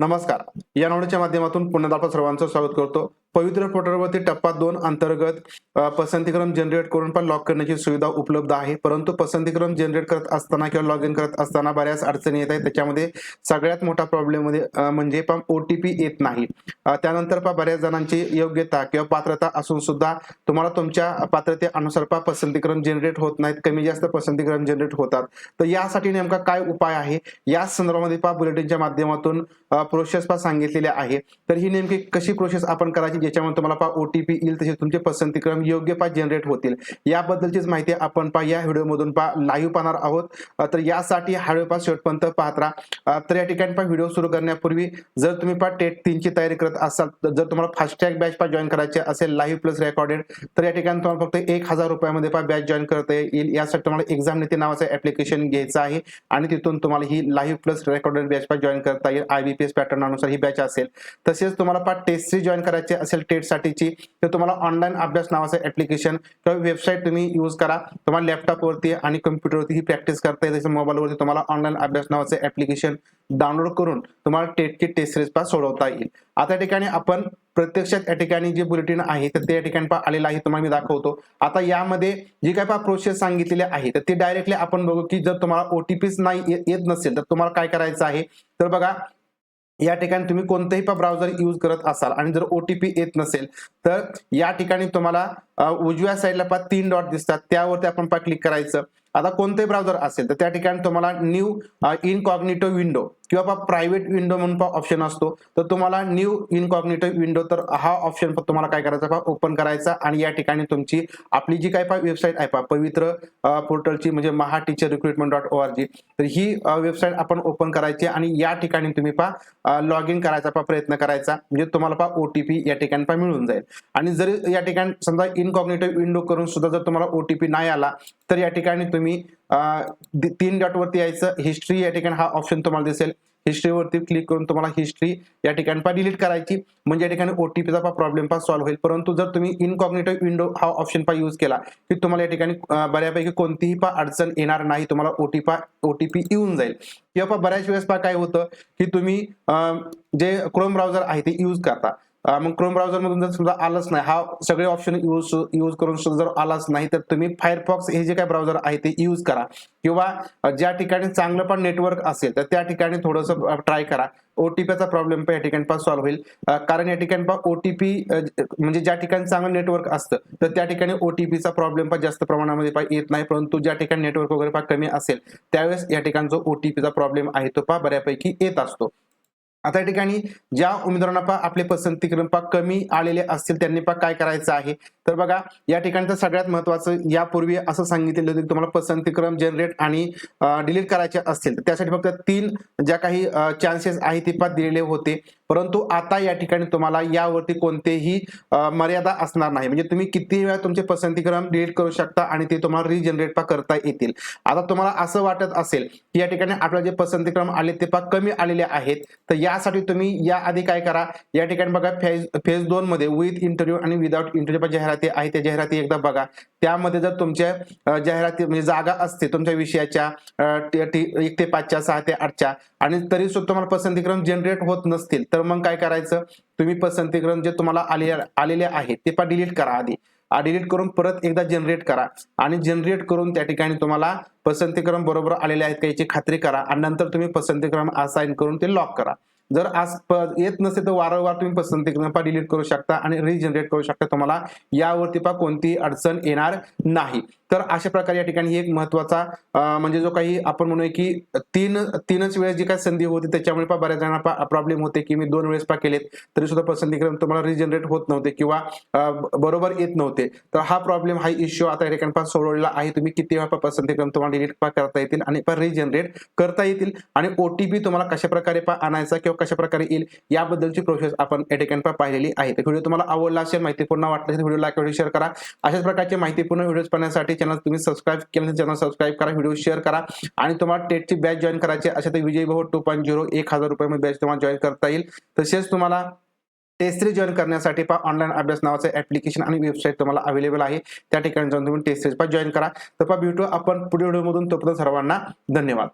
नमस्कार. या नोडच्या माध्यमातून पुन्हा आपण सर्वांचं स्वागत करतो. पवित्र पोर्टलवरती टप्पा दोन अंतर्गत पसंतीक्रम जनरेट करून पण लॉक करण्याची सुविधा उपलब्ध आहे. परंतु पसंतीक्रम जनरेट करत असताना किंवा लॉग इन करत असताना बऱ्याच अडचणी येत आहेत. त्याच्यामध्ये सगळ्यात मोठा प्रॉब्लेममध्ये म्हणजे पण ओटीपी येत नाही. त्यानंतर पा बऱ्याच जणांची योग्यता किंवा पात्रता असून सुद्धा तुम्हाला तुमच्या पात्रतेनुसार पा पसंतीक्रम जनरेट होत नाहीत. कमी जास्त पसंतीक्रम जनरेट होतात. तर यासाठी नेमका काय उपाय आहे? या संदर्भामध्ये पा बुलेटिनच्या माध्यमातून प्रोसेस पा सांगितलेले आहे. तर ही नेमकी कशी प्रोसेस आपण करायची? ज्याच्यामध्ये तुम्हाला पा ओटीपी येईल तसे तुमचे पसंतीक्रम योग्य पा जनरेट होतील. याबद्दलचीच माहिती आपण पहा या व्हिडिओमधून पा लाईव्ह पाहणार आहोत. तर यासाठी हा व्हिडिओ पा शेवटपर्यंत पाहत राहा. तर या ठिकाणी पहा व्हिडिओ सुरू करण्यापूर्वी जर तुम्ही पहा टेट तीनची तयारी करत असाल तर जर तुम्हाला फास्टॅग बॅच पा जॉईन करायचे असेल लाईव्ह प्लस रेकॉर्डेड तर या ठिकाणी तुम्हाला फक्त एक हजार रुपयामध्ये पहा बॅच जॉईन करता येईल. यासाठी तुम्हाला एक्झाम नीती नावाचं ऍप्लिकेशन घ्यायचं आहे आणि तिथून तुम्हाला ही लाईव्ह प्लस रेकॉर्डेड बॅच पा जॉईन करता येईल. आयबीपीएस पॅटर्नानुसार ही बॅच असेल. तसेच तुम्हाला पा टेस्टची जॉईन करायचे असेल टेट टेटसाठीची तर तुम्हाला ऑनलाईन अभ्यास नावाचं ऍप्लिकेशन किंवा वेबसाईट तुम्ही यूज करा. तुम्हाला लॅपटॉपवरती आणि कम्प्युटरवरती ही प्रॅक्टिस करता येईल. मोबाईलवरती तुम्हाला ऑनलाईन अभ्यास नावाचं ऍप्लिकेशन डाउनलोड करून तुम्हाला टेटची टेस्ट सिरीज पास सोडवता येईल. आता या ठिकाणी आपण प्रत्यक्षात या ठिकाणी जे बुलेटिन आहे तर ते या ठिकाणी आलेलं आहे तुम्हाला मी दाखवतो. आता यामध्ये जी काय प्रोसेस सांगितलेली आहे तर ते डायरेक्टली आपण बघू की जर तुम्हाला ओटीपीच नाही येत नसेल तर तुम्हाला काय करायचं आहे? तर बघा या ठिकाणी तुम्ही कोणतंही पण ब्राउझर यूज करत असाल आणि जर ओटीपी येत नसेल तर या ठिकाणी तुम्हाला उजव्या साईडला पा तीन डॉट दिसतात. त्यावरती आपण पा क्लिक करायचं. आता कोणतेही ब्राउझर असेल तर त्या ठिकाणी तुम्हाला न्यू इनकॉग्निटो विंडो किंवा प्रायव्हेट विंडो म्हणून ऑप्शन असतो. तर तुम्हाला न्यू इनकॉग्नेटिव्ह विंडो तर हा ऑप्शन तुम्हाला काय करायचा ओपन करायचा आणि या ठिकाणी तुमची आपली जी काय पा वेबसाईट आहे पा पवित्र पोर्टलची म्हणजे Maha teacher recruitment dot O R G तर ही वेबसाईट आपण ओपन करायची आणि या ठिकाणी तुम्ही पा लॉग इन करायचा पा प्रयत्न करायचा. म्हणजे तुम्हाला पा ओटीपी या ठिकाणी पा मिळून जाईल. आणि जर या ठिकाणी समजा इनकॉग्नेटिव्ह विंडो करून सुद्धा जर तुम्हाला ओटीपी नाही आला तर या ठिकाणी तुम्ही तीन डॉटवरती यायचं. हिस्ट्री या ठिकाणी हा ऑप्शन तुम्हाला दिसेल. हिस्ट्रीवरती क्लिक करून तुम्हाला हिस्ट्री या ठिकाणी डिलीट करायची. म्हणजे या ठिकाणी ओटीपीचा पा प्रॉब्लेम पा सॉल्व्ह होईल. परंतु जर तुम्ही इनकॉग्नेटिव्ह विंडो हा ऑप्शन पा यूज केला की तुम्हाला या ठिकाणी बऱ्यापैकी कोणतीही पा अडचण येणार नाही. तुम्हाला ओटीपा ओटीपी येऊन जाईल. किंवा पा बऱ्याच वेळेस पा काय होतं की तुम्ही जे क्रोम ब्राउझर आहे ते यूज करता. मग क्रोम ब्राउझर मधून जर समजा आलंच नाही हा सगळे ऑप्शन यूज यूज करून सुद्धा जर आलाच नाही तर तुम्ही फायरफॉक्स हे जे काय ब्राउझर आहे ते यूज करा. किंवा ज्या ठिकाणी चांगलं पण नेटवर्क असेल तर त्या ठिकाणी थोडंसं ट्राय करा. ओटीपीचा प्रॉब्लेम पण या ठिकाणी पण सॉल्व्ह होईल. कारण या ठिकाणी पण ओटीपी म्हणजे ज्या ठिकाणी चांगलं नेटवर्क असतं तर त्या ठिकाणी ओटीपीचा प्रॉब्लेम पण जास्त प्रमाणामध्ये पा येत नाही परंतु ज्या ठिकाणी नेटवर्क वगैरे पा कमी असेल त्यावेळेस या ठिकाणी जो ओटीपीचा प्रॉब्लेम आहे तो पा बऱ्यापैकी येत असतो. आता या ठिकाणी ज्या उमेदवारांना पा आपले पसंतीकरण पा कमी आलेले असतील त्यांनी पा काय करायचं आहे? तर बघा या ठिकाणी तर सगळ्यात महत्वाचं यापूर्वी असं सांगितलेलं होतं की तुम्हाला पसंती क्रम जनरेट आणि डिलीट करायचे असतील. त्यासाठी फक्त तीन ज्या काही चान्सेस आहे ते पण दिलेले होते. परंतु आता या ठिकाणी तुम्हाला यावरती कोणतेही मर्यादा असणार नाही. म्हणजे तुम्ही किती वेळा तुमचे पसंतीक्रम डिलीट करू शकता आणि ते तुम्हाला रिजनरेट पा करता येतील. आता तुम्हाला असं वाटत असेल की या ठिकाणी आपल्याला जे पसंतीक्रम आले ते पा कमी आलेले आहेत. तर यासाठी तुम्ही याआधी काय करा? या ठिकाणी बघा फेज फेज दोन मध्ये विथ इंटरव्ह्यू आणि विदाउट इंटरव्ह्यू जाहिरात आहे त्या जाहिराती एकदा बघा. त्यामध्ये जर तुमच्या जाहिराती म्हणजे जागा असते तुमच्या विषयाच्या एक ते पाचच्या सहा ते आठच्या आणि तरी सुद्धा तुम्हाला पसंतीक्रम जनरेट होत नसतील तर मग काय करायचं? तुम्ही पसंतीक्रम जे तुम्हाला आले आलेले आहेत ते पण डिलीट करा आधी. डिलीट करून परत एकदा जनरेट करा. आणि जनरेट करून त्या ठिकाणी तुम्हाला पसंतीक्रम बरोबर आलेले आहेत का याची खात्री करा. आणि नंतर तुम्ही पसंतीक्रम असाइन करून ते लॉक करा. जर आज येत नसेल तर वारंवार तुम्ही पसंती पा डिलीट करू शकता आणि रिजनरेट करू शकता तुम्हाला. यावरती पा कोणती अडचण येणार नाही. तर अशा प्रकारे या ठिकाणी एक महत्त्वाचा म्हणजे जो काही आपण म्हणूया की तीन तीनच वेळेस जी काही संधी होती त्याच्यामुळे पा बऱ्याच जणांना प्रॉब्लेम होते की मी दोन वेळेस पा केलेत. तरी सुद्धा पसंतीक्रम तुम्हाला रिजनरेट होत नव्हते किंवा बरोबर येत नव्हते. तर हा प्रॉब्लेम हा इश्यू आता या ठिकाणी पा सोडवलेला आहे. तुम्ही किती वेळा पसंतीक्रम तुम्हाला डिलीट पा करता येतील आणि पा रिजनरेट करता येतील. आणि ओटीपी तुम्हाला कशा प्रकारे पा आणायचा किंवा कशा प्रकारे येईल याबद्दलची प्रोसेस आपण या ठिकाणी पाहिलेली आहे. तर व्हिडिओ तुम्हाला आवडला असेल माहितीपूर्ण वाटलं असेल व्हिडिओ लाईक व्हिडिओ शेअर करा. अशाच प्रकारचे माहितीपूर्ण व्हिडिओज पाहण्यासाठी चॅनल तुम्ही सबस्क्राईब केलं चॅनल सबस्क्राईब करा व्हिडिओ शेअर करा. आणि तुम्हाला टेटची बॅच जॉईन करायची असेल तर विजय भाऊ टू पॉईंट झिरो एक हजार रुपयामध्ये बॅच तुम्हाला जॉईन करता येईल. तसेच तुम्हाला टेस्ट थ्री जॉईन करण्यासाठी पा ऑनलाईन अभ्यास नावाचं ऍप्लिकेशन आणि वेबसाईट तुम्हाला अवेलेबल आहे. त्या ठिकाणी जाऊन तुम्ही टेस्ट थ्री पा जॉईन करा. तर पा भेटू आपण पुढील व्हिडिओमधून तोपर्यंत सर्वांना धन्यवाद.